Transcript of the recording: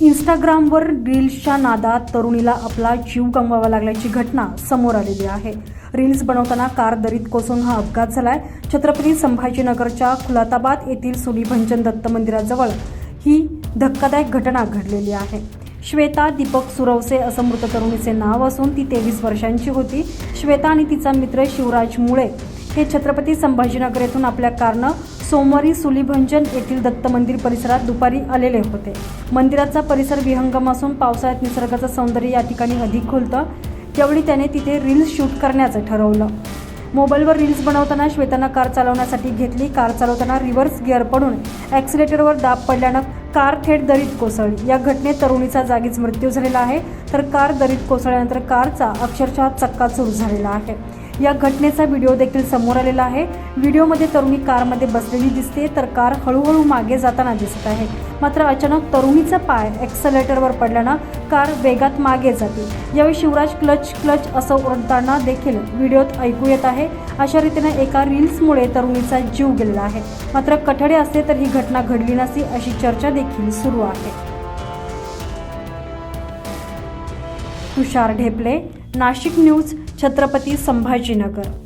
इंस्टाग्रामवर रील्सच्या नादात तरुणीला आपला जीव गमवावा लागल्याची घटना समोर आलेली आहे. रील्स बनवताना कार दरीत कोसळून हा अपघात झालाय. छत्रपती संभाजीनगरच्या खुलाताबाद येथील सुनीभंजन दत्त मंदिराजवळ ही धक्कादायक घटना घडलेली आहे. श्वेता दीपक सुरवसे असं मृत तरुणीचे नाव असून ती तेवीस वर्षांची होती. श्वेता आणि तिचा मित्र शिवराज मुळे हे छत्रपती संभाजीनगर येथून आपल्या कारनं सोमवारी सुलीभंजन येथील दत्त मंदिर परिसरात दुपारी आलेले होते. मंदिराचा परिसर विहंगम असून पावसाळ्यात निसर्गाचं सौंदर्य या ठिकाणी अधिक खुलतं. त्यावेळी त्याने तिथे रील्स शूट करण्याचं ठरवलं. मोबाईलवर रील्स बनवताना श्वेतानं कार चालवण्यासाठी घेतली. कार चालवताना रिव्हर्स गिअर पडून ॲक्सिलेटरवर दाब पडल्यानं कार थेट दरीत कोसळली. या घटनेत तरुणीचा जागीच मृत्यू झालेला आहे. तर कार दरीत कोसळल्यानंतर कारचा अक्षरशः चक्काचूर झालेला आहे. या घटनेचा व्हिडिओ देखील समोर आलेला आहे. व्हिडिओमध्ये तरुणी कारमध्ये बसलेली दिसते तर कार हळूहळू मागे जाताना दिसत आहे. मात्र अचानक तरुणीचा पाय ॲक्सलेटरवर पडल्यानं कार वेगात मागे जाते. यावेळी शिवराज क्लच क्लच असं ओरडताना देखील व्हिडिओत ऐकू येत आहे. अशा रीतीनं एका रील्समुळे तरुणीचा जीव गेलेला आहे. मात्र कठडे असते तर ही घटना घडली नसती अशी चर्चा देखील सुरू आहे. तुषार ढेपले नाशिक न्यूज छत्रपती संभाजीनगर.